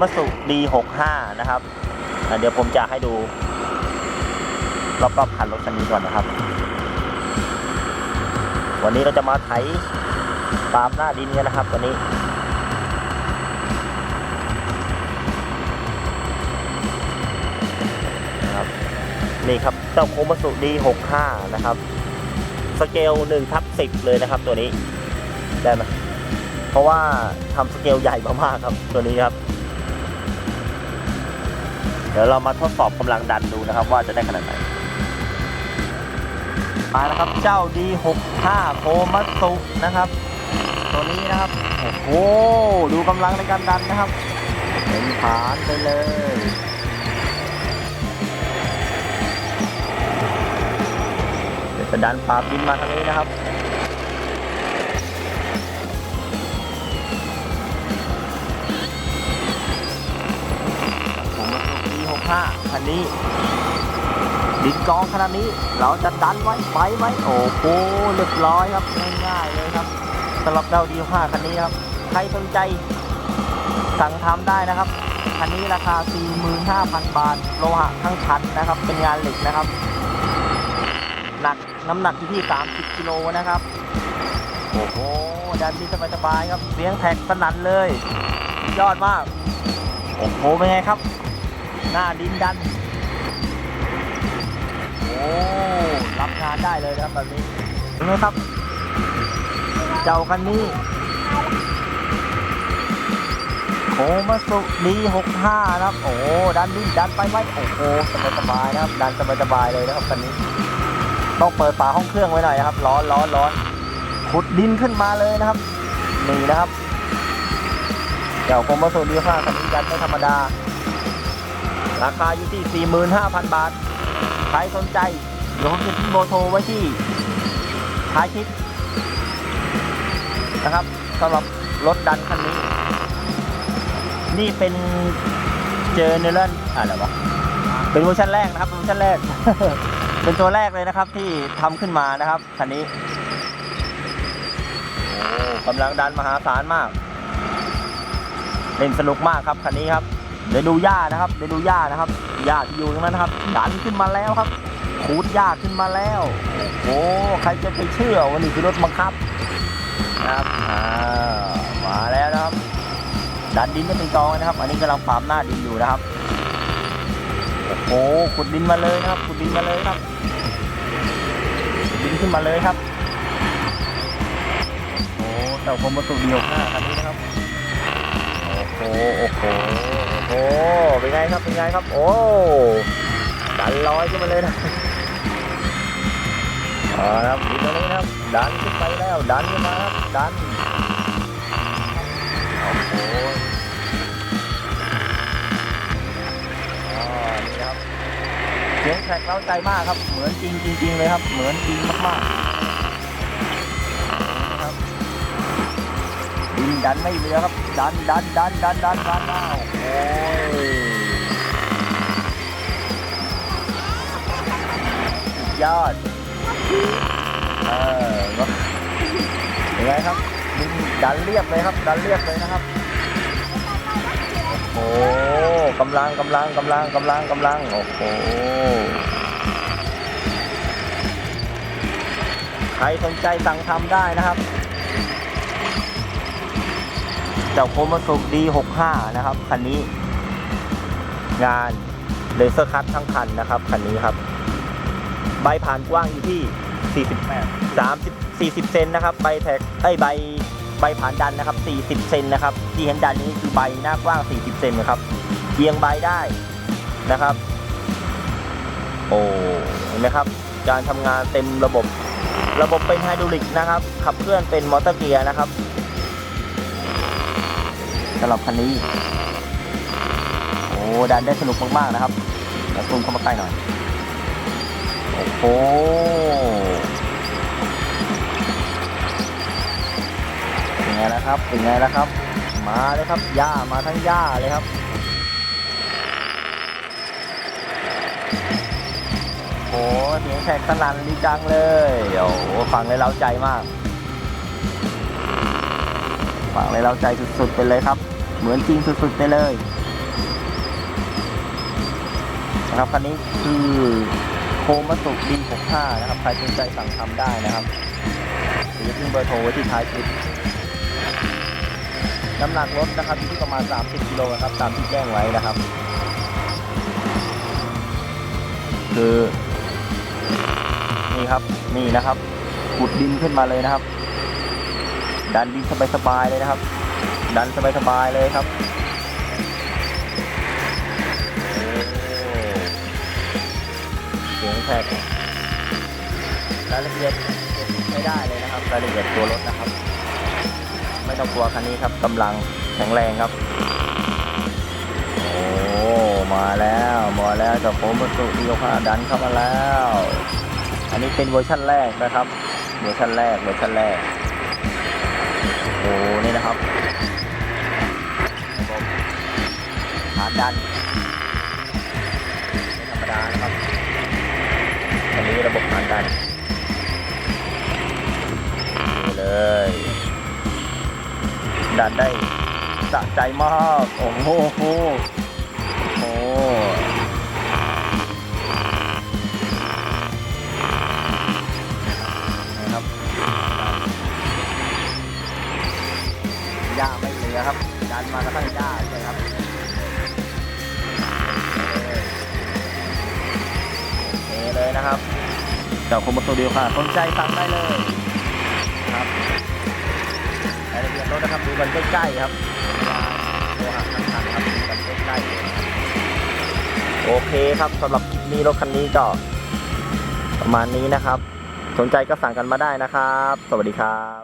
มัสุ D65 นะครับเดี๋ยวผมจะให้ดูรอบๆคันรถคันนี้ก่อนนะครับ วันนี้เราจะมาไถตามหน้าดินกันนะครับ วันนี้นะครับนี่ครับเจ้าโคมัสุ D65 นะครับ สเกล1ทับ10 เลยนะครับตัวนี้ได้ไหมเพราะว่าทำสเกลใหญ่มากๆครับตัวนี้ครับ เดี๋ยวเรามาทดสอบกำลังดันดูนะครับ ว่าจะได้ขนาดไหนมาแล้วครับเจ้า D65 โคมัสุนะครับ ตัวนี้นะครับโอ้โหดูกำลังในการดันนะครับเป็นฐานไปเลยเดี๋ยวจะดันปลาบินมาทางนี้นะครับ 5คันนี้ดินกองขนาดนี้เราจะดันไว้ไหวไหมโอ้โหเรียบร้อยครับง่ายๆเลยครับสำหรับเราดี65คันนี้ครับใครสนใจ สั่งทำได้นะครับคันนี้ราคา 45,000 บาท โลหะทั้งคันนะครับ เป็นงานเหล็กนะครับ หนักน้ำหนักอยู่ที่ 30กิโลนะครับ โอ้โหดันดีสบายๆครับ เสียงแท็กสนั่นเลย ยอดมาก โอ้โห เป็นไงครับ หน้าดินดัน โอ้รับงานได้เลยนะครับแบบนี้เป็นไงครับ เจ้าคันนี้โคมาสุดี65 นะครับ โอ้ดันดินดันไปไหมโอ้โหสบายๆนะครับ ดันสบายๆเลยนะครับคันนี้ ต้องเปิดฝาห้องเครื่องไว้หน่อยนะครับ ร้อนร้อนร้อนขุดดินขึ้นมาเลยนะครับนี่นะครับเดี๋ยวคมวัสดุดีค่าคันนี้ยันไม่ธรรมดา ราคาอยู่ที่ 45,000 บาท ใครสนใจเดี๋ยวผมจะทิ้งโบโทรไว้ที่ท้ายคลิปนะครับสำหรับรถดันคันนี้ นี่เป็นเจอเนลนอะไรวะ เป็นเวอร์ชันแรกนะครับเวอร์ชันแรก เป็นตัวแรกเลยนะครับที่ทำขึ้นมานะครับคันนี้กำลังดันมหาศาลมาก เล่นสนุกมากครับคันนี้ครับ เดี๋ยวดูหญ้านะครับเดี๋ยวดูหญ้านะครับหญ้าที่อยู่ตรงนั้นนะครับดันขึ้นมาแล้วครับขูดหญ้าขึ้นมาแล้วโอ้ใครจะไปเชื่อว่านี่คือรถบังคับนะครับมาแล้วนะครับ ดันดินไม่เป็นกองนะครับ อันนี้กำลังปาบหน้าดินอยู่นะครับโอ้โหขุดดินมาเลยครับขุดดินมาเลยครับดินขึ้นมาเลยครับโอ้เต่าคมประตูเดียวหน้าคันนี้นะครับ หโอ้โหโอ้โหเป็นไงครับเป็นไงครับ โอ้ดันลอยขึ้นมาเลยนะเอาครับดินตรงนี้นะครับ ดันขึ้นไปแล้ว ดันขึ้นมาครับ ดัน โอ้โหนี่ครับเสียงแทรกเล้าใจมากครับ เหมือนจริงจริงๆเลยครับ เหมือนจริงมากๆ ดินดันไม่เหลือครับ ดันดันดันดันดันดันอ้าโอ้ยสุดยอดเออเป็นไงครับดินดันเรียบเลยครับ ดันเรียบเลยนะครับโอ้กำลังกำลังกำลังกำลังกำลังโอ้โหใครสนใจสั่งทำได้นะครับ จ้าโคมาสุดี65นะครับ คันนี้ งานเลเซอร์คัตทั้งคันนะครับ คันนี้ครับ ใบผ่านกว้างอยู่ที่ 48 30 40 เซนนะครับ ใบแท็กไอ้ใบใบผ่านดันนะครับ 40 เซนนะครับ ที่เห็นดันนี้คือใบหน้ากว้าง 40 เซนนะครับเอียงใบได้นะครับ โอ้เห็นไหมครับ การทำงานเต็มระบบ ระบบเป็นไฮดรอลิกนะครับ ขับเคลื่อนเป็นมอเตอร์เกียร์นะครับ สำหรับคันนี้ โอ้ดันได้สนุกมากๆนะครับเดี๋ยวซูมเข้ามาใกล้หน่อย โอ้โหเป็นไงล่ะครับเป็นไงล่ะครับ มาเลยครับหญ้ามาทั้งหญ้าเลยครับโอ้เสียงแขกสนั่นดีจังเลยโอ้ฟังเลยเล้าใจมาก ฟังเลยเล้าใจสุดๆไปเลยครับ เหมือนจริงสุดๆไปเลยนะครับคันนี้คือโคมัสุดี65นะครับใครสนใจสั่งทำได้นะครับหรือจะทิ้งเบอร์โทรไว้ที่ท้ายคลิปน้ำหนักรถนะครับอยู่ที่ประมาณ 30กิโลนะครับตามที่แจ้งไว้นะครับ คือนี่ครับนี่นะครับขุดดินขึ้นมาเลยนะครับ ดันดินสบายๆเลยนะครับ ดันสบายๆเลยครับเสียงแทกรายละเอียดไม่ได้เลยนะครับรายละเอียดตัวรถนะครับ ไม่ต้องกลัวคันนี้ครับกำลังแข็งแรงครับ โอ้มาแล้วมาแล้วเจากผมมาสุดีโอพาดันเข้ามาแล้ว อันนี้เป็นเวอร์ชั่นแรกนะครับ เวอร์ชันแรกเวอร์ชันแรก โอ้นี่นะครับระบบฐานดันไม่ธรรมดานะครับอันนี้ระบบฐานดันเลย ดันได้สะใจมาก โอ้โห นมากระทั่งหญ้าเลยครับโอเคเลยนะครับจากคอมโบสตูดิโอค่ะสนใจสั่งได้เลยครับรายละเอียดรถนะครับดูกันใกล้ๆครับตัวหักทั้งคันครับดูกันใกล้ๆโอเคครับสำหรับคลิปนี้รถคันนี้ก็ประมาณนี้นะครับ สนใจก็สั่งกันมาได้นะครับ สวัสดีครับ